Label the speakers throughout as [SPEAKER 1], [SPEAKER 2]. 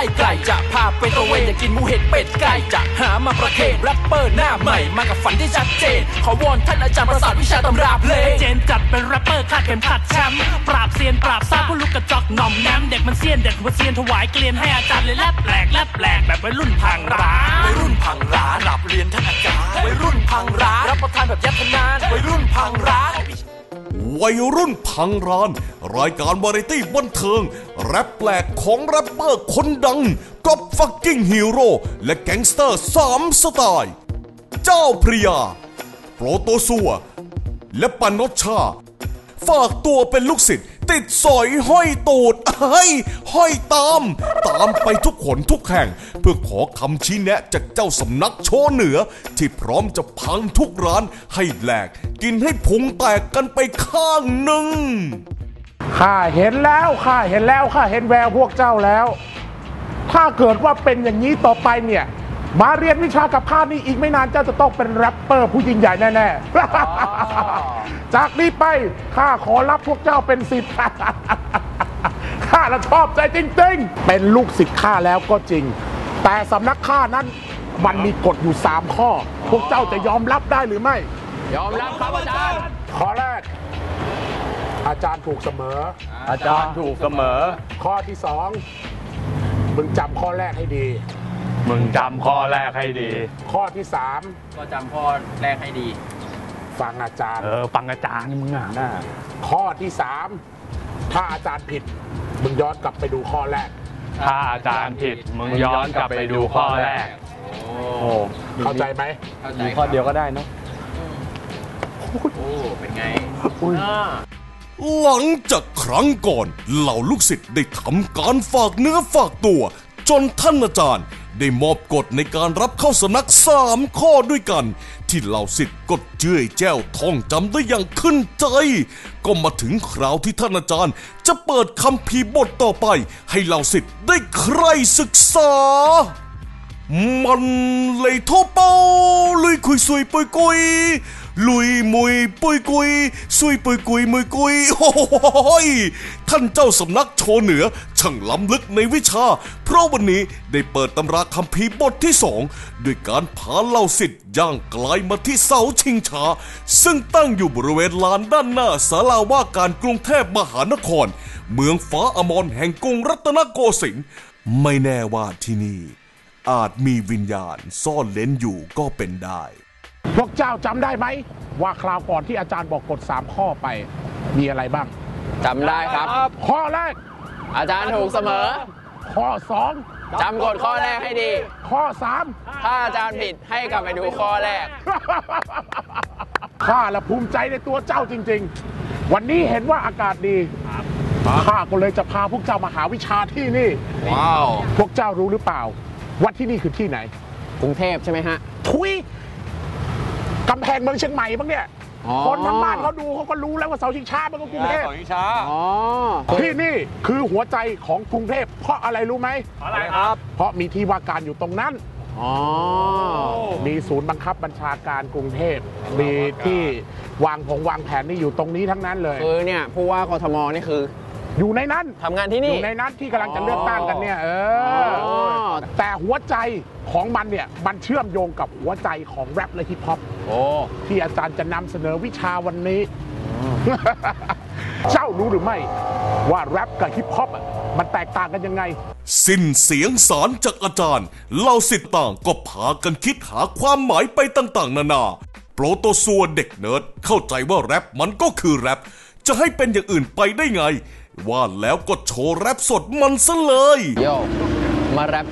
[SPEAKER 1] ล่ไก่จะพาไปตระเวนอยากกินหมูเห็ดเป็ดไก่จะหามาประเคนแรปเปอร์หน้าใหม่มากับฝันที่ชัดเจน ขอวอนท่านอาจารย์ประสาทวิชาตำราเพลง
[SPEAKER 2] เจนจัดเป็นแรปเปอร์คาดเข็มขัดแชมป์ปราบเซียนปราบซ่าผู้ลุกกระจอกหน่อมแนมเด็กมันเซียนเด็กหัวเซียนถวายเกลียนให้อาจารย์เลยแลบแปลกแลบแปลกแบบวัยรุ่นพังร้าน
[SPEAKER 1] วัยรุ่นพังร้านรับเรียนท่านอาจารย์วัยรุ่นพังร้านรับประทานแบบยัดทนานวัยรุ่นพังร้าน
[SPEAKER 3] วัยรุ่นพังร้าน รายการวาไรตี้บันเทิง แรปแปลกของแรปเปอร์คนดังก๊อปฟักกิ้งฮีโร่และแก๊งสเตอร์สามสไตล์ เจ้าพริยา โปรโตซัว และปานชชา ฝากตัวเป็นลูกศิษย์ติดสอยห้อยตูดเฮ้ยห้อยตาม ตามไปทุกขนทุกแห่ง เพื่อขอคำชี้แนะจากเจ้าสำนักโชเหนือ ที่พร้อมจะพังทุกร้านให้แหลก กินให้พุงแตกกันไปข้างหนึ่ง
[SPEAKER 4] ข้าเห็นแล้วข้าเห็นแล้วข้าเห็นแววพวกเจ้าแล้ว ถ้าเกิดว่าเป็นอย่างนี้ต่อไปเนี่ย มาเรียนวิชากับข้านี่อีกไม่นานเจ้าจะต้องเป็นแรปเปอร์ผู้ยิ่งใหญ่แน่ๆ จากนี้ไปข้าขอรับพวกเจ้าเป็นศิษย์ข้าละชอบใจจริงๆ เป็นลูกศิษย์ข้าแล้วก็จริง แต่สำนักข้านั้นมันมีกฎอยู่ 3 ข้อ พวกเจ้าจะยอมรับได้หรือไม่
[SPEAKER 5] ยอมรับครับอาจารย์
[SPEAKER 4] ข้อแรก อาจารย์ถูกเสมอ
[SPEAKER 5] อาจารย์ถูกเสมอ
[SPEAKER 4] ข้อที่สองมึงจำข้อแรกให้ดี
[SPEAKER 5] มึงจำข้อแรกให้ดี
[SPEAKER 4] ข้อที่สาม
[SPEAKER 6] ก็จำข้อแรกให้ดี
[SPEAKER 4] ฟังอาจารย์
[SPEAKER 5] เออฟังอาจารย์มึงอะน่า
[SPEAKER 4] ข้อที่สามถ้าอาจารย์ผิด มึงย้อนกลับไปดูข้อแรก
[SPEAKER 5] ถ้าอาจารย์ผิดมึงย้อนกลับไปดูข้อแรก
[SPEAKER 6] โอ้
[SPEAKER 4] เข้าใจไหม
[SPEAKER 6] เข้าใจ
[SPEAKER 5] มีข้อเดียวก็ได้นะ
[SPEAKER 6] โอ้เป็นไง
[SPEAKER 3] หลังจากครั้งก่อนเหล่าลูกศิษย์ได้ทำการฝากเนื้อฝากตัว จนท่านอาจารย์ ได้มอบกฎในการรับเข้าสำนักสามข้อด้วยกัน ที่เหล่าศิษย์กดเจื้อยแจ้วท่องจำได้อย่างขึ้นใจ ก็มาถึงคราวที่ท่านอาจารย์ จะเปิดคำพีบทต่อไป ให้เหล่าศิษย์ได้ใครศึกษามันเลยโทเป้าลุยคุยซุยปุยกุยลุยมุยปุยกุยซุยปุยกุยมุยกุยโอ้ยท่านเจ้าสำนักโชว์เหนือ ช่างล้ำลึกในวิชา เพราะวันนี้ได้เปิดตำราคัมภีร์บทที่สองด้วยการพาเหล่าสิทธิ์ย่างกลายมาที่เสาชิงช้า ซึ่งตั้งอยู่บริเวณลานด้านหน้าศาลาว่าการกรุงเทพมหานคร เมืองฟ้าอมรแห่งกรุงรัตนโกสินทร์ไม่แน่ว่าที่นี่ อาจมีวิญญาณซ่อนเล้นอยู่ก็เป็นได้
[SPEAKER 4] พวกเจ้าจำได้ไหม ว่าคราวก่อนที่อาจารย์บอกกฎสามข้อไปมีอะไรบ้าง
[SPEAKER 6] จำได้ครับ
[SPEAKER 4] ข้อแรก
[SPEAKER 6] อาจารย์ถูกเสมอ
[SPEAKER 4] ข้อสอง
[SPEAKER 6] จำกฎข้อแรกให้ดี
[SPEAKER 4] ข้อสาม
[SPEAKER 6] ถ้าอาจารย์ผิดให้กลับไปดูข้อแรก
[SPEAKER 4] ข้าละภูมิใจในตัวเจ้าจริง ๆ วันนี้เห็นว่าอากาศดีข้าก็เลยจะพาพวกเจ้ามาหาวิชาที่นี่
[SPEAKER 6] ว้าว
[SPEAKER 4] พวกเจ้ารู้หรือเปล่า ว่าที่นี่คือที่ไหน
[SPEAKER 6] กรุงเทพใช่ไหมฮะ
[SPEAKER 4] ทุยกำแพงเมืองเชียงใหม่บ้างเนี่ย
[SPEAKER 6] อ๋อ
[SPEAKER 4] คนทั้งบ้านเขาดูเขาก็รู้แล้วว่าเสาชิงช้ามันก็กรุงเทพ
[SPEAKER 6] อ๋อ
[SPEAKER 4] ที่นี่คือหัวใจของกรุงเทพเพราะอะไรรู้ไหม
[SPEAKER 5] อะไรครับ
[SPEAKER 4] เพราะมีที่ว่าการอยู่ตรงนั้น
[SPEAKER 6] อ๋อ
[SPEAKER 4] มีศูนย์บังคับบัญชาการกรุงเทพ มีที่วางผงวางแผนนี่อยู่ตรงนี้ทั้งนั้นเลย
[SPEAKER 6] คือเนี่ยผู้ว่ากทมนี่คือ
[SPEAKER 4] อยู่ในนั้น
[SPEAKER 6] ทำงานที่
[SPEAKER 4] อ
[SPEAKER 6] นี่
[SPEAKER 4] ยู่ในนั้นที่กำลังจะเลือกตั้งกันเนี่ยเออ
[SPEAKER 6] อ๋อ
[SPEAKER 4] แต่หัวใจของมันเนี่ยมันเชื่อมโยงกับหัวใจของแรปและฮิปฮอป
[SPEAKER 6] โอ้
[SPEAKER 4] ที่อาจารย์จะนำเสนอวิชาวันนี้ เจ้ารู้หรือไม่ ว่าแรปกับฮิปฮอปอะมันแตกต่างกันยังไง
[SPEAKER 3] สิ้นเสียงสารจากอาจารย์เหล่าสิทธิ์ต่างก็พากันคิดหาความหมายไปต่างๆ นานา โปรโตซัวเด็กเนิร์ดเข้าใจว่าแรปมันก็คือแรปจะให้เป็นอย่างอื่นไปได้ไง ว่าแล้วก็โชว์แรปสดมันซะเลย
[SPEAKER 6] โยมาแรป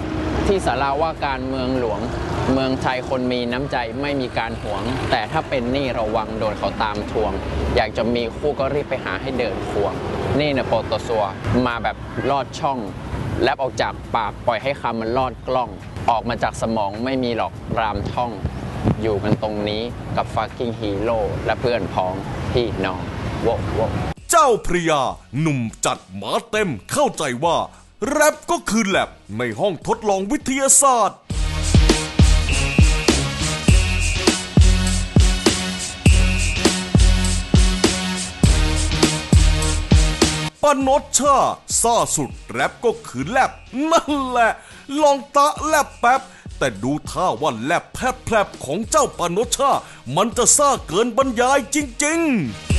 [SPEAKER 6] ที่สาราว่าการเมืองหลวง เมืองไทยคนมีน้ำใจไม่มีการหวง แต่ถ้าเป็นหนี้ระวังโดนเขาตามทวง อยากจะมีคู่ก็รีบไปหาให้เดินควงนี่นะโปรตซัวมาแบบลอดช่องแลบออกจากปากปล่อยให้คำมันลอดกล้อง ออกมาจากสมองไม่มีหรอกรามท่อง อยู่กันตรงนี้กับฟักกิ้งฮีโร่และเพื่อนพ้องพี่น้องโว้โว้
[SPEAKER 3] จ้าพริยา หนุ่มจัดหมาเต็มเข้าใจว่า แรปก็คือแลบในห้องทดลองวิทยาศาสตร์ปานดชาซ่าสุดแรปก็คือแลบนั่นแหละ ลองตะแลบแป๊บ แต่ดูท่าว่าแลบแพรบแพรบของเจ้าปานดชา มันจะซ่าเกินบรรยายจริง ๆ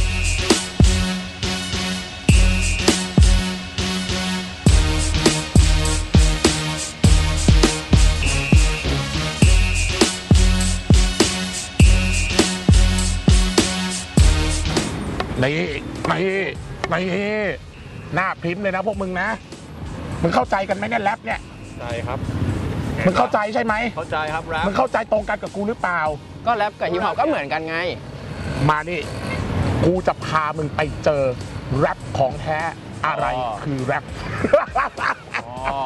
[SPEAKER 4] นี่นี่นี่หน้าพิมพ์เลยนะพวกมึงนะ มึงเข้าใจกันไหมเนี่ยแรปเนี่ย
[SPEAKER 5] ใช่ครับ
[SPEAKER 4] มึงเข้าใจใช่ไหม
[SPEAKER 5] เข้าใจครับแรป
[SPEAKER 4] มึงเข้าใจตรงกันกับกูหรือเปล่า
[SPEAKER 6] ก็แรปกับฮิปฮอปก็เหมือนกันไง
[SPEAKER 4] มานี่ กูจะพามึงไปเจอแรปของแท้ อะไร
[SPEAKER 5] อ๋อ
[SPEAKER 4] คือแรป
[SPEAKER 5] อ๋อ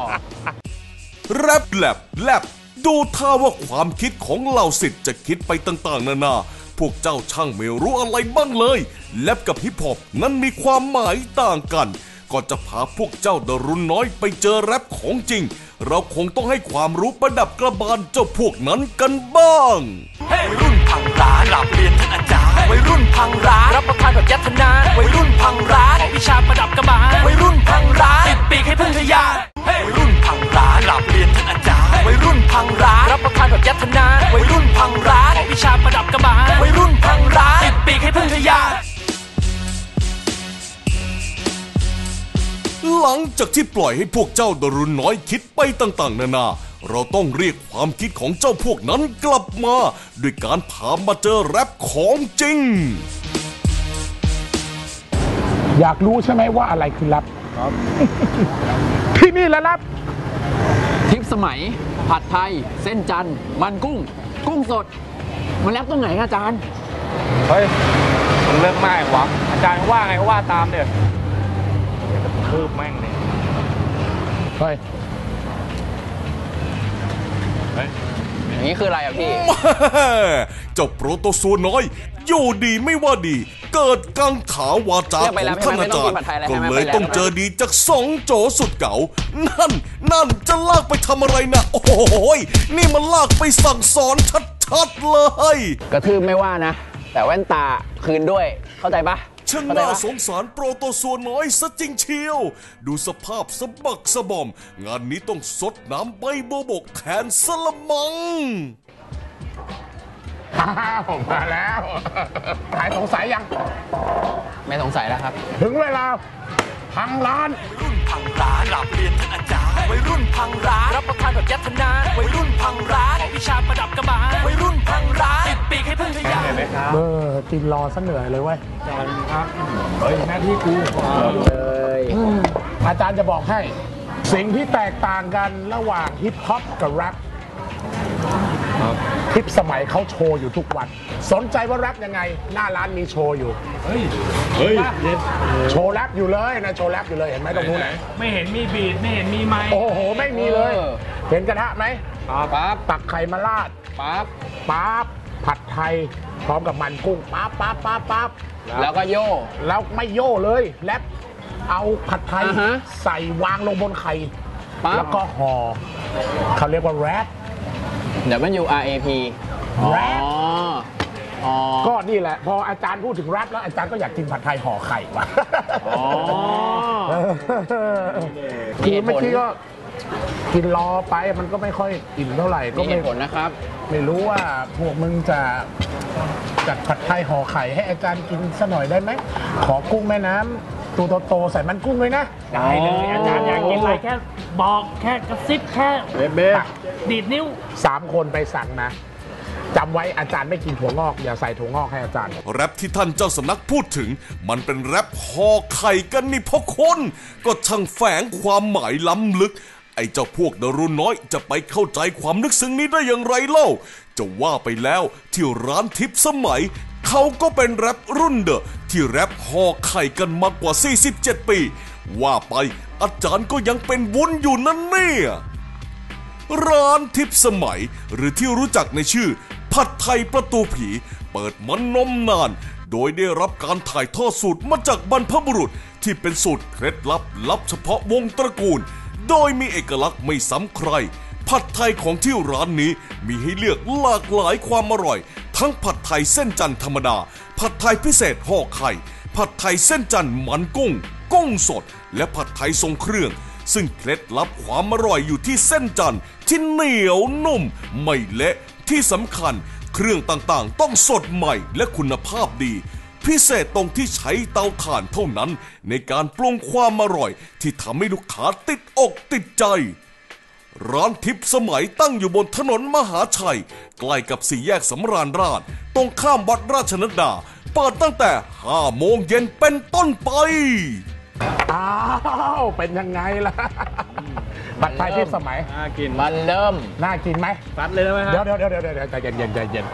[SPEAKER 3] แรปแลบแลบดูท่าว่าความคิดของเหล่าสิทธิ์จะคิดไปต่างๆ นานา พวกเจ้าช่างไม่รู้อะไรบ้างเลย แลบกับฮิปฮอปนั้นมีความหมายต่างกัน ก็จะพาพวกเจ้าดรุนน้อยไปเจอแรปของจริง เราคงต้องให้ความรู้ประดับกระบาลเจ้าพวกนั้นกันบ้าง
[SPEAKER 1] hey! ยรุ่นพังร้านกลับเรียนท่านอาจารย์วัยรุ่นพังร้านรับประทานแบบยัตนาวัยรุ่นพังร้าน
[SPEAKER 2] ของวิชาประดับกระบาล
[SPEAKER 1] วัยรุ่นพังร้าน
[SPEAKER 2] ติดปีกให้พึ่งทะยาน
[SPEAKER 1] วัยรุ่นพังร้านกลับเรียนท่านอาจารย์วัยรุ่นพังร้านรับประทานแบบยัตนาวัยรุ่นพังร้าน
[SPEAKER 2] ของวิชาประดับกระบาล
[SPEAKER 1] วัยรุ่นพังร้าน
[SPEAKER 2] ติดปีกให้พึ่งทะยาน
[SPEAKER 3] หลังจากที่ปล่อยให้พวกเจ้าดารุณน้อยคิดไปต่างๆ นานา เราต้องเรียกความคิดของเจ้าพวกนั้นกลับมาด้วยการพามาเจอแรปของจริง
[SPEAKER 4] อยากรู้ใช่ไหมว่าอะไรคือแรปครับ ที่นี่แหละแรป
[SPEAKER 6] ทิปสมัย ผัดไทย เส้นจันทร์มันกุ้ง กุ้งสด มันแรปตรงไหนอาจารย์
[SPEAKER 5] เฮ้ยมันเลิกมากวะอาจารย์ว่าไงก็ว่าตามเดี๋ยวคืบแม่งเลย
[SPEAKER 4] เฮ้ย
[SPEAKER 5] เฮ้ย
[SPEAKER 6] อย่างนี้คืออะไรอะพี่
[SPEAKER 3] เจ้าโปรโตซัวน้อย อยู่ดีไม่ว่าดี เกิดกังขาวาจา
[SPEAKER 6] เรีย
[SPEAKER 3] ข
[SPEAKER 6] กไป
[SPEAKER 3] อ
[SPEAKER 6] แล้
[SPEAKER 3] ง
[SPEAKER 6] ว
[SPEAKER 3] ท่าน
[SPEAKER 6] ไม่
[SPEAKER 3] อา
[SPEAKER 6] ต้อ
[SPEAKER 3] จางร
[SPEAKER 6] กิน
[SPEAKER 3] ย์
[SPEAKER 6] ผัดไทยแล้ว
[SPEAKER 3] ก็
[SPEAKER 6] ใช่ไหม
[SPEAKER 3] เลย
[SPEAKER 6] ไปแล้ว
[SPEAKER 3] ต้องเจอดีจากสองโจสุดเก๋านั่น นั่นจะลากไปทำอะไรนะ โอ้โหยนี่มันลากไปสั่งสอนชัดๆเลย
[SPEAKER 6] กระทืบไม่ว่านะ แต่แว่นตาคืนด้วยเข้าใจปะ
[SPEAKER 3] ช่าง
[SPEAKER 6] เข้าใจ
[SPEAKER 3] น่า
[SPEAKER 6] ปะ
[SPEAKER 3] สงสารโปรโตซัวน้อยซะจริงเชียว ดูสภาพสะบักสะบอม งานนี้ต้องสดน้ำใบโบบกแทนสละมัง
[SPEAKER 4] อ้าวมาแล้วหายสงสัยยัง
[SPEAKER 6] ไม่สงสัยแล้วครับ
[SPEAKER 4] ถึงเวลา พังร้าน
[SPEAKER 1] วัยรุ่นพังร้านกลับเรียนท่านอาจารย์วัยรุ่นพังร้านรับประทานแบบยัตนาวัยรุ่นพังร้าน
[SPEAKER 2] ของวิชาประดับกระบาล
[SPEAKER 1] วัยรุ่นพังร้าน
[SPEAKER 2] ติดปีกให้พึ่งทะยาน
[SPEAKER 4] เออกินรอซะเหนื่อยเลยเว้ย
[SPEAKER 6] เลย
[SPEAKER 4] อาจารย์จะบอกให้ สิ่งที่แตกต่างกันระหว่างฮิปฮอปกับแรป ทิปสมัยเขาโชว์อยู่ทุกวัน สนใจว่าแรปยังไง หน้าร้านมีโชว์อยู่
[SPEAKER 5] เฮ้ย
[SPEAKER 4] โชว์แรปอยู่เลยนะโชว์แรปอยู่เลยเห็นไหมตรงนู้นไหน
[SPEAKER 2] ไม่เห็นมีบีดไม่เห็นมีไม้
[SPEAKER 4] โอ้โห ไม่มีเลย
[SPEAKER 6] เออ
[SPEAKER 4] เห็นกระทะไหม
[SPEAKER 6] ปั๊บ
[SPEAKER 4] ตักไข่มาราด
[SPEAKER 6] ปั๊บ
[SPEAKER 4] ปั๊บผัดไทยพร้อมกับมันกุ้งปั๊บปั๊บปั๊บปั๊บ
[SPEAKER 6] แล้วก็โย่
[SPEAKER 4] แล้วไม่โย่เลยแรปเอาผัดไทย
[SPEAKER 6] อ่าฮะ
[SPEAKER 4] ใส่วางลงบนไข่
[SPEAKER 6] ปั๊บ
[SPEAKER 4] แล้วก็ห่อเขาเรียกว่าแรป
[SPEAKER 6] เดี๋ยวมันอยู่ R A P อ๋อ
[SPEAKER 4] แรป
[SPEAKER 6] อ๋อ
[SPEAKER 4] ก็นี่แหละ พออาจารย์พูดถึงแรปแล้วอาจารย์ก็อยากกินผัดไทยห่อไข่ว่ะ
[SPEAKER 6] อ๋อ
[SPEAKER 4] คือเมื่อกี้ก็กินรอไปมันก็ไม่ค่อยอิ่มเท่าไหร่ก็
[SPEAKER 6] มีเห
[SPEAKER 4] ไม่
[SPEAKER 6] ตุผลนะครับ
[SPEAKER 4] ไม่รู้ว่าพวกมึงจะจัดผัดไทยห่อไข่ให้อาจารย์กินสักหน่อยได้ไหมขอกุ้งแม่น้ำ ตัวโตๆใส่มันกุ้งเลยนะ
[SPEAKER 2] ได้เลยอาจารย์อยากกินอะไรแค่บอกแค่กระซิบแค่
[SPEAKER 4] เบ๊เบ๊
[SPEAKER 2] ดีดนิ้ว
[SPEAKER 4] สามคนไปสั่งนะจำไว้อาจารย์ไม่กินถั่วงอก อย่าใส่ถั่วงอกให้อาจารย์
[SPEAKER 3] แรปที่ท่านเจ้าสำนักพูดถึง มันเป็นแรปห่อไข่กันนี่พ่อคน ก็ช่างแฝงความหมายล้ำลึก ไอ้เจ้าพวกดารุณน้อยจะไปเข้าใจความนึกซึ้งนี้ได้อย่างไรเล่า จะว่าไปแล้วที่ร้านทิพย์สมัย เขาก็เป็นแรปรุ่นเดอะ ที่แรปห่อไข่กันมากกว่า 47 ปี ว่าไปอาจารย์ก็ยังเป็นวุ้นอยู่นั่นเนี่ย ร้านทิพย์สมัยหรือที่รู้จักในชื่อ ผัดไทยประตูผี เปิดมานมนาน โดยได้รับการถ่ายทอดสูตรมาจากบรรพบุรุษที่เป็นสูตรเคล็ดลับลับเฉพาะวงตระกูล โดยมีเอกลักษณ์ไม่ซ้ำใคร ผัดไทยของที่ร้านนี้มีให้เลือกหลากหลายความอร่อย ทั้งผัดไทยเส้นจันทร์ธรรมดา ผัดไทยพิเศษห่อไข่ ผัดไทยเส้นจันทร์มันกุ้ง กุ้งสด และผัดไทยทรงเครื่อง ซึ่งเคล็ดลับความอร่อยอยู่ที่เส้นจันทร์ที่เหนียวนุ่ม ไม่เละที่สำคัญ เครื่องต่างๆ ต้องสดใหม่และคุณภาพดี พิเศษตรงที่ใช้เตาถ่านเท่านั้น ในการปรุงความอร่อยที่ทำให้ลูกค้าติดอกติดใจ ร้านทิพย์สมัยตั้งอยู่บนถนนมหาชัย ใกล้กับสี่แยกสำราญราช ตรงข้ามวัดราชนดา เปิดตั้งแต่5โมงเย็นเป็นต้นไป
[SPEAKER 4] อ้าวเป็นยังไงล่ะบัตรไทยที่สมัย
[SPEAKER 5] น่ากิน
[SPEAKER 6] มันเริ่ม
[SPEAKER 4] น่ากินไหม
[SPEAKER 5] ฟัดเลยได้ไหมค
[SPEAKER 4] เดี๋ย
[SPEAKER 5] รั
[SPEAKER 4] ว
[SPEAKER 5] บ
[SPEAKER 4] เดี๋ยวเดี๋ยวเดี๋ยวเดี๋ยวใจเย็นเย็นใจเย็น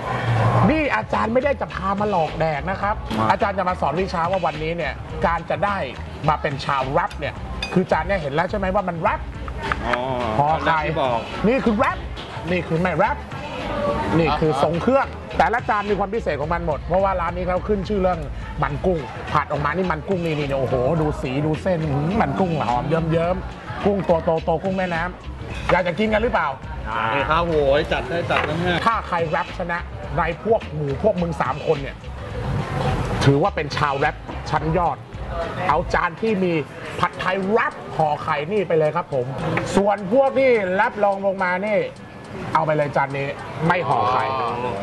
[SPEAKER 4] นี่อาจารย์ไม่ได้จะพามาหลอกแดกนะครับ
[SPEAKER 5] มา
[SPEAKER 4] อาจารย์จะมาสอนวิชาว่าวันนี้เนี่ยการจะได้มาเป็นชาวแรปเนี่ยคืออาจารย์เนี่ยเห็นแล้วใช่ไหมว่ามันแรป
[SPEAKER 5] อ๋อ
[SPEAKER 4] พอใคร
[SPEAKER 5] ที่บอก
[SPEAKER 4] นี่คือแรปนี่คือไม่แรปนี่คือทรงเครื่อง แต่ละจานมีความพิเศษของมันหมด เพราะว่าร้านนี้เขาขึ้นชื่อเรื่องมันกุ้ง ผัดออกมานี่มันกุ้งนี่นี่โอ้โห ดูสีดูเส้นหืมมันกุ้งหอมเยิ้มเยิ้มๆกุ้งตัวโตโตกุ้งแม่น้ำอยากจะกินกันหรือเปล่า
[SPEAKER 5] นี่ครับโหยจัดได้จัดนะฮะ
[SPEAKER 4] ถ้าใครแรปชนะในพวกหมู่พวกมึงสามคนเนี่ย ถือว่าเป็นชาวแรปชั้นยอด เอาจานที่มีผัดไทยแรปห่อไข่นี่ไปเลยครับผม ส่วนพวกที่แรปลองลงมานี่ เอาไปเลยจานนี้ไม่ห่อไข่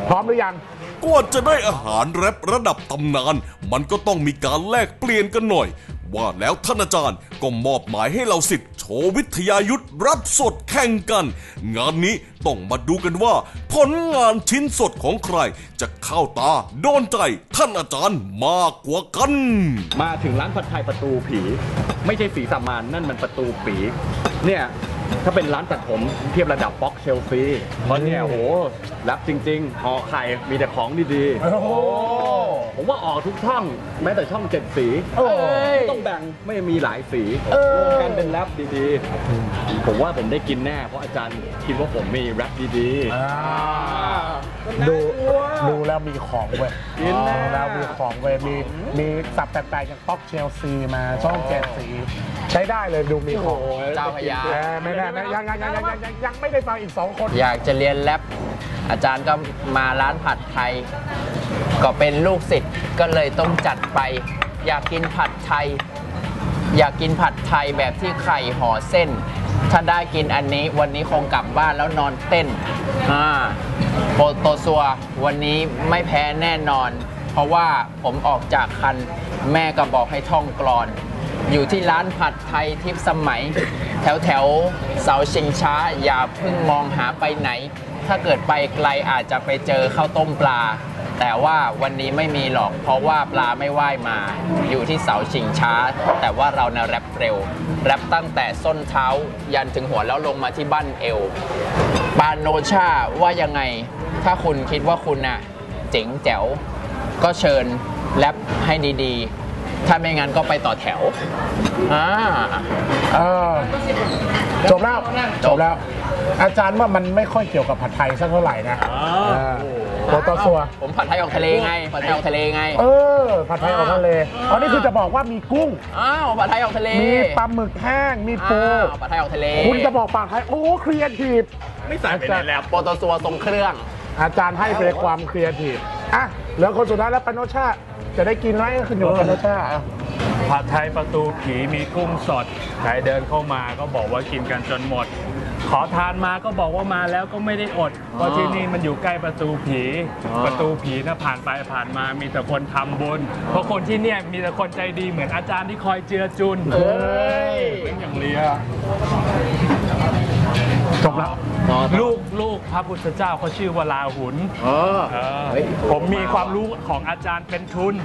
[SPEAKER 4] พร้อมหรือยัง
[SPEAKER 3] กว่าจะได้อาหารแรประดับตำนาน มันก็ต้องมีการแลกเปลี่ยนกันหน่อย ว่าแล้วท่านอาจารย์ก็มอบหมายให้เราสิทธิ์โชว์วิทยายุทธรับสดแข่งกัน งานนี้ต้องมาดูกันว่า ผลงานชิ้นสดของใคร จะเข้าตาโดนใจท่านอาจารย์มากกว่ากัน
[SPEAKER 5] มาถึงร้านผัดไทยประตูผี ไม่ใช่สีสามานนั่นมันประตูผี เนี่ย ถ้าเป็นร้านตัดผมเทียบระดับบ็อกเชลซีเพราะเนี่ยโหรับจริงๆห่อไข่มีแต่ของดีๆ
[SPEAKER 4] โอ้โห
[SPEAKER 5] ผมว่าออกทุกช่อง แม้แต่ช่องเจ็ดสี
[SPEAKER 4] โอ้ย
[SPEAKER 5] ไม่ต้องแบ่งไม่มีหลายสีรวมกันเป็นแรปดีๆ ผมว่าผมได้กินแน่เพราะอาจารย์คิดว่าผมมีแรปดีๆ
[SPEAKER 4] อ่า ดูดูแล้วมีของเว้ย
[SPEAKER 5] กินแน่
[SPEAKER 4] ดูแล้วมีของเว้ยมีมีสับแปลกๆอย่างป๊อกเชลซีมาช่องเจ็ดสี ใช้ได้เลยดูมีของ
[SPEAKER 6] เจ้าพญา
[SPEAKER 4] เออไม่ได้ไม่ยังยังยังยังยังยังยังไม่ได้ฟังอีกสองคน
[SPEAKER 6] อยากจะเรียนแรปอาจารย์ก็มาร้านผัดไทย ก็เป็นลูกศิษย์ก็เลยต้องจัดไป อยากกินผัดไทย อยากกินผัดไทยแบบที่ไข่ห่อเส้น ถ้าได้กินอันนี้วันนี้คงกลับบ้านแล้วนอนเต้นอ่าโปโตซัววันนี้ไม่แพ้แน่นอน เพราะว่าผมออกจากคันแม่ก็บอกให้ท่องกรอน อยู่ที่ร้านผัดไทยทิพย์สมัย แถวแถวเสาชิงช้า อย่าเพิ่งมองหาไปไหน ถ้าเกิดไปไกลอาจจะไปเจอข้าวต้มปลา แต่ว่าวันนี้ไม่มีหรอก เพราะว่าปลาไม่ว่ายมา อยู่ที่เสาชิงช้า แต่ว่าเรานะแรปเร็ว แรปตั้งแต่ส้นเท้า ยันถึงหัวแล้วลงมาที่บั้นเอวปานโนชาว่ายังไง ถ้าคุณคิดว่าคุณน่ะ เจ๋งแจ๋ว ก็เชิญแรปให้ดีๆ ถ้าไม่งั้นก็ไปต่อแถวอ่า
[SPEAKER 4] เออจบแล้วจบแล้ว อาจารย์ว่ามันไม่ค่อยเกี่ยวกับผัดไทยสักเท่าไหร่นะ เออ โปรโตซัว
[SPEAKER 6] ผมผัดไทยออกทะเลไงผัดไทยออกทะเลไง
[SPEAKER 4] เออ ผัดไทยออกทะเลอ๋อนี่คือจะบอกว่ามีกุ้ง
[SPEAKER 6] อ้าวผัดไทยออกทะเล
[SPEAKER 4] มีปลาหมึกแห้ง มีปู
[SPEAKER 6] อ้าวผัดไทยออกทะเล
[SPEAKER 4] คุณจะบอกปากไทย โอ้ครีเอทีฟ
[SPEAKER 5] ไม่ใส่ไปในแรป
[SPEAKER 6] โปรโตซัวทรงเครื่อง
[SPEAKER 4] อาจารย์ให้ไปความครีเอทีฟอะเหลือคนสุดท้ายแล้วปานโนชาจะได้กินไหมขึ้นอยู่กับปานโนชาอะ
[SPEAKER 7] ผัดไทยประตูผีมีกุ้งสดใครเดินเข้ามาก็บอกว่ากินกันจนหมด ขอทานมาก็บอกว่ามาแล้วก็ไม่ได้อด เพราะที่นี่มันอยู่ใกล้ประตูผี ประตูผีนะผ่านไปผ่านมามีแต่คนทำบุญ เพราะคนที่เนี่ยมีแต่คนใจดีเหมือนอาจารย์ที่คอยเจือจุน
[SPEAKER 6] เอ้ย
[SPEAKER 7] เป็นอย่างเลีย
[SPEAKER 4] จบแล้ว
[SPEAKER 7] ลูกลูกพระพุทธเจ้าเขาชื่อว่าลาหุน
[SPEAKER 6] เออ
[SPEAKER 7] เออ
[SPEAKER 6] เฮ้ย
[SPEAKER 7] ผมมีความรู้ของอาจารย์เป็นทุน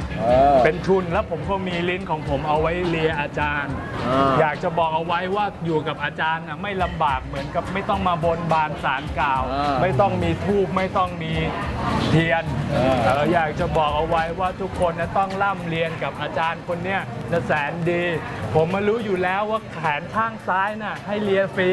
[SPEAKER 7] เป็นทุนแล้วผมก็มีลิ้นของผมเอาไว้เลียอาจารย์
[SPEAKER 6] อ่า
[SPEAKER 7] อยากจะบอกเอาไว้ว่าอยู่กับอาจารย์น่ะไม่ลำบากเหมือนกับไม่ต้องมาบนบานสารกล่าว
[SPEAKER 6] อ่า
[SPEAKER 7] ไม่ต้องมีทูบไม่ต้องมีเทียนเอออยากจะบอกเอาไว้ว่าทุกคนนะต้องร่ำเรียนกับอาจารย์คนเนี้ยจะแสนดี ผมมารู้อยู่แล้วว่าแขนข้างซ้ายน่ะให้เลียฟรี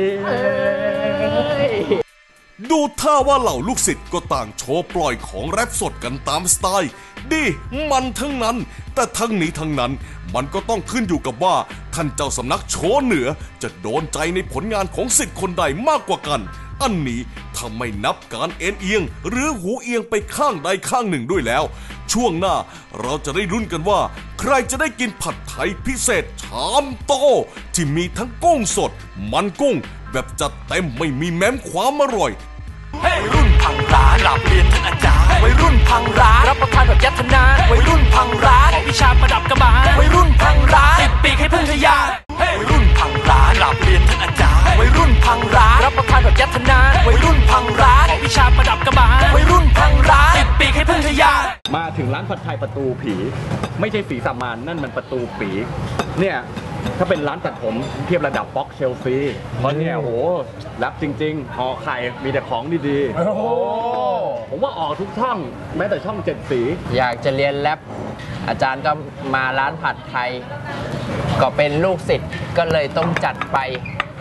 [SPEAKER 3] ดูท่าว่าเหล่าลูกศิษย์ก็ต่างโชว์ปล่อยของแรปสดกันตามสไตล์ ดีมันทั้งนั้น แต่ทั้งนี้ทั้งนั้นมันก็ต้องขึ้นอยู่กับว่า ท่านเจ้าสำนักโชว์เหนือ จะโดนใจในผลงานของศิษย์คนใดมากกว่ากัน อันนี้ถ้าไม่นับการเอ็นเอียง หรือหูเอียงไปข้างใดข้างหนึ่งด้วยแล้ว ช่วงหน้าเราจะได้รุ่นกันว่า ใครจะได้กินผัดไทยพิเศษชามโต ที่มีทั้งกุ้งสด มันกุ้ง แบบจัดเต็มไม่มีแม้มความอร่อย
[SPEAKER 1] วัย รุ่นพังร้านกลับเรียนท่านอาจารย์วัยรุ่นพังร้านรับประทานแบบยัตนาวัยรุ่นพังร้าน
[SPEAKER 2] ขอวิชาประดับกระบาล
[SPEAKER 1] วัยรุ่นพังร้าน
[SPEAKER 2] ติดปีกให้พึ่งทะยาน
[SPEAKER 1] วัยรุ่นพังร้านกลับเรียนท่านอาจารย์วัยรุ่นพังร้านรับประทานแบบยัตนาวัยรุ่นพังร้าน
[SPEAKER 2] ขอวิชาประดับกระบาล
[SPEAKER 1] วัยรุ่นพังร้าน
[SPEAKER 2] ติด ปีกให้พึ่งทะยาน
[SPEAKER 5] มาถึงร้านผัดไทยประตูผี ไม่ใช่ฝีสามานนั่นมันประตูผี เนี่ยถ้าเป็นร้านตัดผมเทียบระดับบ็อกเชลซีเพราะเนี่ยโหรับจริงๆห่อไข่มีแต่ของดีๆผมว่าออกทุกช่อง แม้แต่ช่องเจ็ดสี
[SPEAKER 6] อยากจะเรียนแรปอาจารย์ก็มาร้านผัดไทย ก็เป็นลูกศิษย์ก็เลยต้องจัดไป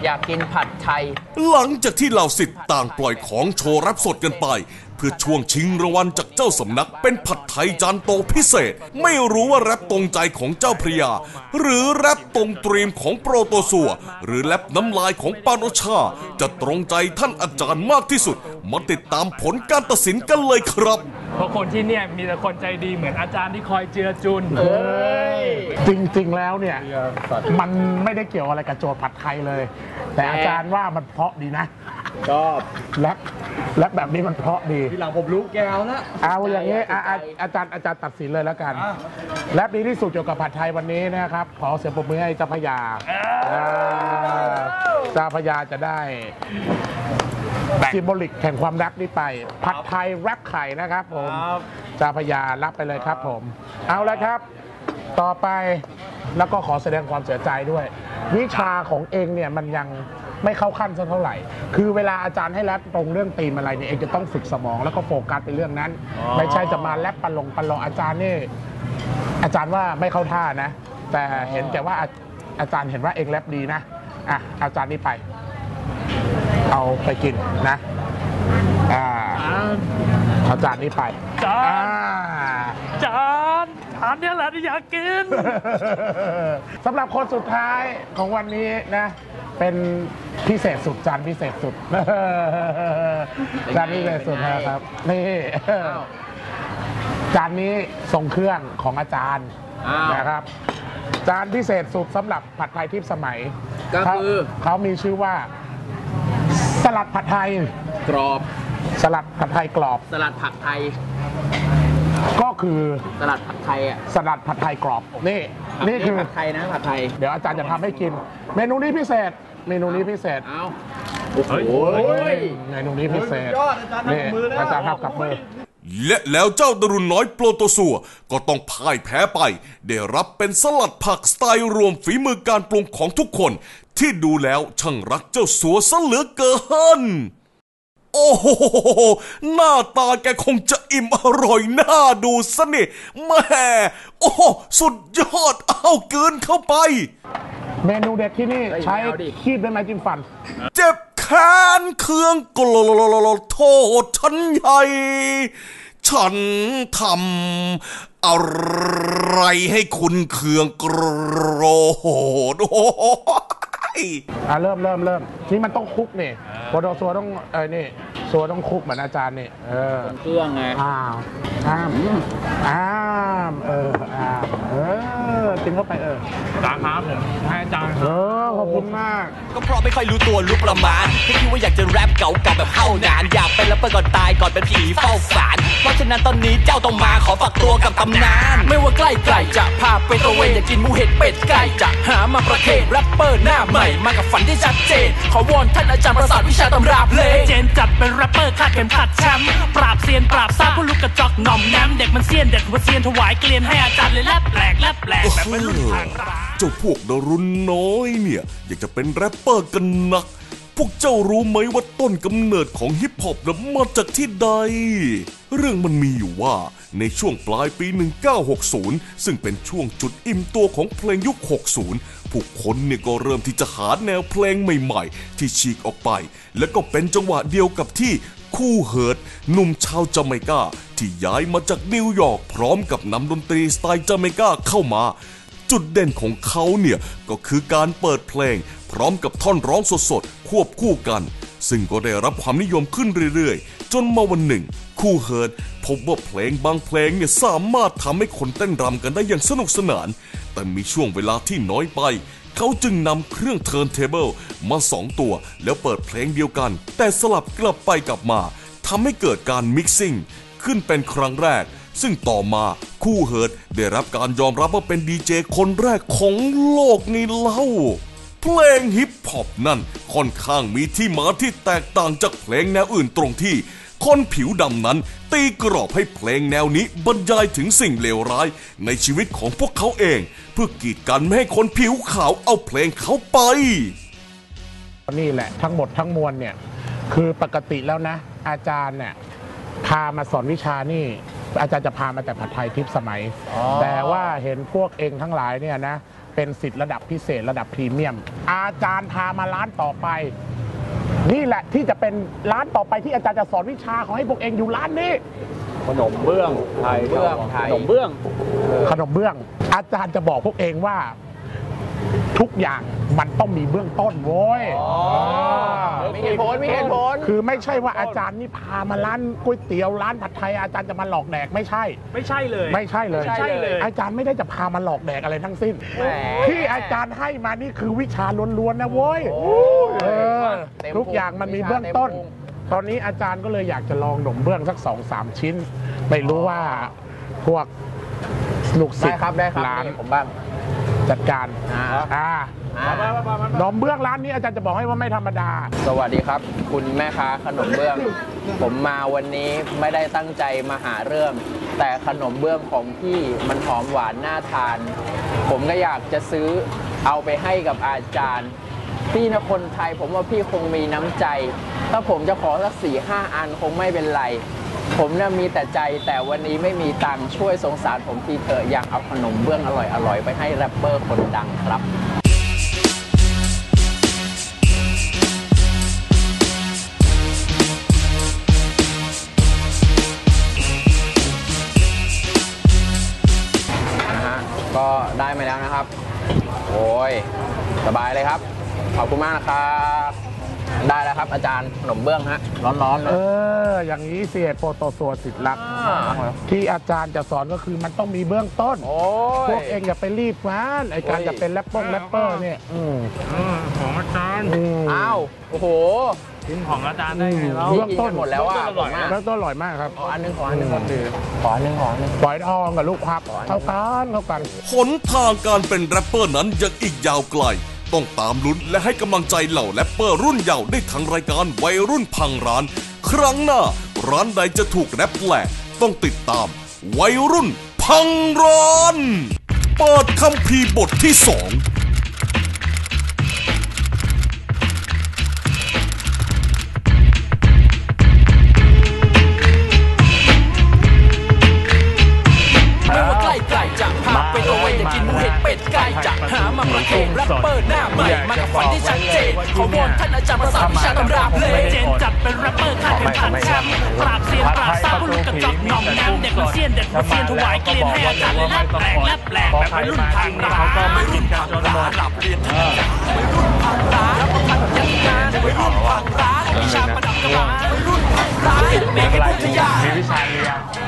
[SPEAKER 6] อยากกินผัดไทย
[SPEAKER 3] หลังจากที่เหล่าสิทธิ์ต่างปล่อยของโชว์รับสดกันไป เพื่อช่วงชิงรางวัลจาก เจ้าสำนักเป็นผัดไทยจานโตพิเศษ ไม่รู้ว่าแรปตรงใจของเจ้าพระยา หรือแรปตรงตรีมของโปรโตซัว หรือแรปน้ำลายของปาโนชา จะตรงใจท่านอาจารย์มากที่สุด มาติดตามผลการตัดสินกันเลยครับ
[SPEAKER 7] เพราะคนที่เนี่ยมีแต่คนใจดีเหมือนอาจารย์ที่คอยเจือจุน
[SPEAKER 4] จริง ๆ แล้วเนี่ย มันไม่ได้เกี่ยวอะไรกับโจทย์ผัดไทยเลย แต่อาจารย์ว่ามันเพราะดีนะ
[SPEAKER 5] ชอบ
[SPEAKER 4] แรปแรปแบบนี้มันเพราะดี
[SPEAKER 5] ทีหลังผมรู้แก้วแล้ว
[SPEAKER 4] เอาอย่างนี้อะอะอาจารย์อาจารย์ตัดสินเลยแล้วกันแรปดีที่สุดเกี่ยวกับผัดไทยวันนี้นะครับ ขอเสียงปรบมือให้เจ้าพระยาอ่าเจ้าพระยาจะได้ซิมโบลิกแห่งความรักนี้ไป ผัดไทยแรปไข่นะครับผมเจ้าพระยารับไปเลยครับผม เอาละครับ ต่อไปแล้วก็ขอแสดงความเสียใจด้วย วิชาของเองเนี่ยมันยัง ไม่เข้าขั้นสักเท่าไหร่ คือเวลาอาจารย์ให้แรปตรงเรื่องตีมอะไรเนี่ยเองจะต้องฝึกสมองแล้วก็โฟกัสไปเรื่องนั้นไม่ใช่จะมาแรปปะลงปะลออาจารย์นี่อาจารย์ว่าไม่เข้าท่านะ แต่เห็นแต่ว่าอาอาจารย์เห็นว่าเองแรปดีนะอะอาจารย์นี่ไป เอาไปกินนะอ่าอาจารย์นี่ไป
[SPEAKER 2] จาน
[SPEAKER 4] อ่า
[SPEAKER 2] จานจานเนี่ยแหละที่อยากกิน
[SPEAKER 4] สำหรับคนสุดท้ายของวันนี้นะ เป็นพิเศษสุดจานพิเศษสุด จานพิเศษสุดนะครับนี่จานนี้ทรงเครื่องของอาจารย์
[SPEAKER 6] อ้าว
[SPEAKER 4] นะครับ จานพิเศษสุดสำหรับผัดไทยทิพย์สมัย
[SPEAKER 6] ก็คือ
[SPEAKER 4] เขาเขามีชื่อว่า สลัดผัดไทย
[SPEAKER 6] กรอบ
[SPEAKER 4] สลัดผัดไทยกรอบ
[SPEAKER 6] สลัดผักไทย
[SPEAKER 4] ก็คือ
[SPEAKER 6] สลัดผักไทยอะ
[SPEAKER 4] สลัดผัดไทยกรอบนี่นี่คือ
[SPEAKER 6] ผัดไทยนะผัดไทย
[SPEAKER 4] เดี๋ยวอาจารย์จะทำให้กิน เมนูนี้พิเศษ เมนูนี้พิเศษ
[SPEAKER 6] เอาโอ้โห
[SPEAKER 4] เมนูนี้พิเศษนี่อาจารย์ทำกับมือ
[SPEAKER 3] และแล้วเจ้าดรุนน้อยโปรโตซัวก็ต้องพ่ายแพ้ไป ได้รับเป็นสลัดผักสไตล์รวมฝีมือการปรุงของทุกคน ที่ดูแล้วช่างรักเจ้าสัวซะเหลือเกิน โอ้โห หน้าตาแกคงจะอิ่มอร่อยน่าดูสนิแม่โอ้โหสุดยอดเอาเกินเข้าไป
[SPEAKER 4] เมนูเด็ดที่นี่
[SPEAKER 6] เฮ้ย
[SPEAKER 4] ใช้
[SPEAKER 6] ไม่เอาดิ
[SPEAKER 4] คีบด้วยไม้จิ้มฟัน
[SPEAKER 3] เจ็บแค้นเคืองกลลโทษฉันใหญ่ ฉันทำอะไรให้คุณเคืองโกรธโอ้ย
[SPEAKER 4] อะเริ่มเริ่มเริ่มนี่มันต้องคลุกนี่โปรโดซัวต้องเออนี่ซัวต้องคลุกเหมือนอาจารย์นี่เออ
[SPEAKER 6] เครื่องไง
[SPEAKER 4] อ้าวอ้ามอ้ามเอออ้ามเออกินเข้าไปเออ
[SPEAKER 7] จานครับผมให้อาจารย์
[SPEAKER 4] เออขอบคุณมาก
[SPEAKER 1] ก็เพราะไม่ค่อยรู้ตัวรู้ประมาณแค่คิดว่าอยากจะแรปเก่าๆแบบเข้านาน อยากเป็นแรปเปอร์ก่อนตายก่อนเป็นผีเฝ้าฝันเพราะฉะนั้นตอนนี้เจ้าต้องมาขอฝากตัวกับตำนาน ไม่ว่าใกล้ไกลจะพาไปตระเวนอยากกินหมูเห็ดเป็ดไก่จะหามาประเคนแรปเปอร์หน้าใหม่มากับฝันที่ชัดเจนขอวอนท่านอาจารย์ประสาทวิชาตำราเพลง
[SPEAKER 2] เจนจัดเป็นแรปเปอร์คาดเข็มขัดแชมป์ปราบเซียนปราบซ่าผู้ลูกกระจอกหน่อมแนมเด็กมันเซียนเด็กหัวเซียนถวายเกลียนให้อาจารย์เลยแลบแหลกแลบแหลกแบบเป็นรุ่นทางร้าน
[SPEAKER 3] เจ้าพวกดารุณน้อยเนี่ย อยากจะเป็นแรปเปอร์กันนัก พวกเจ้ารู้ไหมว่าต้นกำเนิดของฮิปฮอปนะมาจากที่ใด เรื่องมันมีอยู่ว่าในช่วงปลายปี 1960 ซึ่งเป็นช่วงจุดอิ่มตัวของเพลงยุค 60 ผู้คนเนี่ยก็เริ่มที่จะหาแนวเพลงใหม่ ๆ ที่ฉีกออกไป และก็เป็นจังหวะเดียวกับที่ คู่เฮิร์ตหนุ่มชาวจาเมกา ที่ย้ายมาจากนิวยอร์กพร้อมกับนำดนตรีสไตล์จาเมกาเข้ามา จุดเด่นของเขาเนี่ย ก็คือการเปิดเพลง พร้อมกับท่อนร้องสดๆ ควบคู่กัน ซึ่งก็ได้รับความนิยมขึ้นเรื่อยๆ จนมาวันหนึ่ง คู่เฮิร์ตพบว่าเพลงบางเพลงเนี่ยสามารถทำให้คนเต้นรำกันได้อย่างสนุกสนาน แต่มีช่วงเวลาที่น้อยไป เขาจึงนำเครื่องเทิร์นเทเบิลมาสองตัว แล้วเปิดเพลงเดียวกัน แต่สลับกลับไปกลับมาทำให้เกิดการมิกซิ่งขึ้นเป็นครั้งแรก ซึ่งต่อมาคู่เฮิร์ตได้รับการยอมรับว่าเป็นดีเจคนแรกของโลกนี่เล่า เพลงฮิปฮอปนั่นค่อนข้างมีที่มาที่แตกต่างจากเพลงแนวอื่นตรงที่ คนผิวดำนั้น ตีกรอบให้เพลงแนวนี้บรรยายถึงสิ่งเลวร้าย ในชีวิตของพวกเขาเอง เพื่อกีดกันไม่ให้คนผิวขาวเอาเพลงเขาไป
[SPEAKER 4] นี่แหละทั้งหมดทั้งมวลเนี่ยคือปกติแล้วนะ อาจารย์เนี่ยพามาสอนวิชานี่ อาจารย์จะพามาแต่ผัดไทยทิพย์สมัย แต่ว่าเห็นพวกเองทั้งหลายเนี่ยนะเป็นสิทธิ์ระดับพิเศษระดับพรีเมียม อาจารย์พามาร้านต่อไป นี่แหละที่จะเป็นร้านต่อไปที่อาจารย์จะสอนวิชาของให้พวกเองอยู่ร้านนี้
[SPEAKER 5] ขนมเบื้องไทย
[SPEAKER 6] เบื้องไทย
[SPEAKER 5] ขนมเบื้อง
[SPEAKER 4] ขนมเบื้อง อาจารย์จะบอกพวกเองว่า ทุกอย่างมันต้องมีเบื้องต้นโว้ยเออ
[SPEAKER 6] มีเหตุผลมีเหตุผล
[SPEAKER 4] คือไม่ใช่ว่าอาจารย์นี่พามาร้านก๋วยเตี๋ยวร้านผัดไทยอาจารย์จะมาหลอกแดกไม่ใช่
[SPEAKER 7] ไม่ใช่เลย
[SPEAKER 4] ไม่ใช่เลย
[SPEAKER 6] ไม่ใช่เลย
[SPEAKER 4] อาจารย์ไม่ได้จะพามาหลอกแดกอะไรทั้งสิ้น
[SPEAKER 6] แหม
[SPEAKER 4] ที่อาจารย์ให้มานี่คือวิชาล้วนๆนะโว้ยเออ
[SPEAKER 6] เต็ม
[SPEAKER 4] ทุกอย่างมันมีเบื้องต้น
[SPEAKER 6] วิชาเต็มพุง
[SPEAKER 4] ตอนนี้อาจารย์ก็เลยอยากจะลองหนมเบื้องสักสองสามชิ้น ไม่รู้ว่าพวกลูกศิ
[SPEAKER 6] ได้
[SPEAKER 4] ษย์
[SPEAKER 6] ครับได้ครับ
[SPEAKER 4] ร้าน
[SPEAKER 6] นี่ผมบ้าง
[SPEAKER 4] จัดการ
[SPEAKER 6] อ่า
[SPEAKER 4] อ่า
[SPEAKER 6] อ่า
[SPEAKER 4] หนมเบื้องร้านนี้อาจารย์จะบอกให้ว่าไม่ธรรมดา
[SPEAKER 6] สวัสดีครับ คุณแม่ค้าขนมเบื้อง ผมมาวันนี้ไม่ได้ตั้งใจมาหาเรื่อง แต่ขนมเบื้องของพี่มันหอมหวานน่าทาน ผมก็อยากจะซื้อเอาไปให้กับอาจารย์พี่นะคนไทยผมว่าพี่คงมีน้ำใจ ถ้าผมจะขอสักสี่ห้าอันคงไม่เป็นไร ผมเนี่ยมีแต่ใจแต่วันนี้ไม่มีตังช่วยสงสารผมทีเถอะอยากเอาขนมเบื้องอร่อยๆไปให้แรปเปอร์คนดังครับ นะฮะก็ได้มาแล้วนะครับ โอ้ย สบายเลยครับ ขอบคุณมากนะครับ ได้แล้วครับอาจารย์ขนมเบื้องฮะ ร้อนๆเล
[SPEAKER 4] เอยอ อย่างนี้เสียโปรโตสัวสิทธิ์รัก
[SPEAKER 6] อ่า
[SPEAKER 4] ที่อาจารย์จะสอนก็คือมันต้องมีเบื้องต้น
[SPEAKER 6] โอ้ย
[SPEAKER 4] พวกเองอย่าไปรีบมันไอการ
[SPEAKER 6] โอ้ย
[SPEAKER 4] จะเป็นแรปเปอร์แรปเปอร์เนี่ยอืม
[SPEAKER 7] ของอาจารย์
[SPEAKER 4] อืม
[SPEAKER 6] อ้าว โอ้โห
[SPEAKER 7] กินของอาจารย์ได้ไงเรา
[SPEAKER 4] เบื้
[SPEAKER 6] พี่
[SPEAKER 4] อง
[SPEAKER 6] กิน
[SPEAKER 4] ต้
[SPEAKER 6] กันนหมดแล้วอะ
[SPEAKER 7] เบื้องต้นอร่อยมาก
[SPEAKER 4] แล้วก็อร่อยมากครับ
[SPEAKER 6] ขออันหนึงขออันหนึงก็คือขออันหนึงขออันหนึง
[SPEAKER 4] ปล่อยทองกับลูกพับเข้ากันเข้ากัน
[SPEAKER 3] หนทางการเป็นแรปเปอร์นั้นยังอีกยาวไกล ต้องตามลุ้นและให้กำลังใจเหล่าแรปเปอร์รุ่นเยาว์ได้ทางรายการวัยรุ่นพังร้าน ครั้งหน้าร้านใดจะถูกแรปแหลกต้องติดตาม วัยรุ่นพังร้าน เปิดคำพีร์บทที่สอง
[SPEAKER 1] มันเซี
[SPEAKER 2] ยนเด็กมันเซียนถวายเกลียนให้อาจารย์เลยแลบแปลกแลบแปลกแบบวัยรุ่นทางราว
[SPEAKER 7] ไม่กินกันจนหมด
[SPEAKER 1] หลับเรียนท่านวัยรุ่นทางรานรับประทานยังงานวัยรุ่นพังรานวิชาประดับกระบาลวัยรุ่นทางรานเด็ก
[SPEAKER 7] อะไร
[SPEAKER 1] วิทยา
[SPEAKER 7] มีวิชาเรียน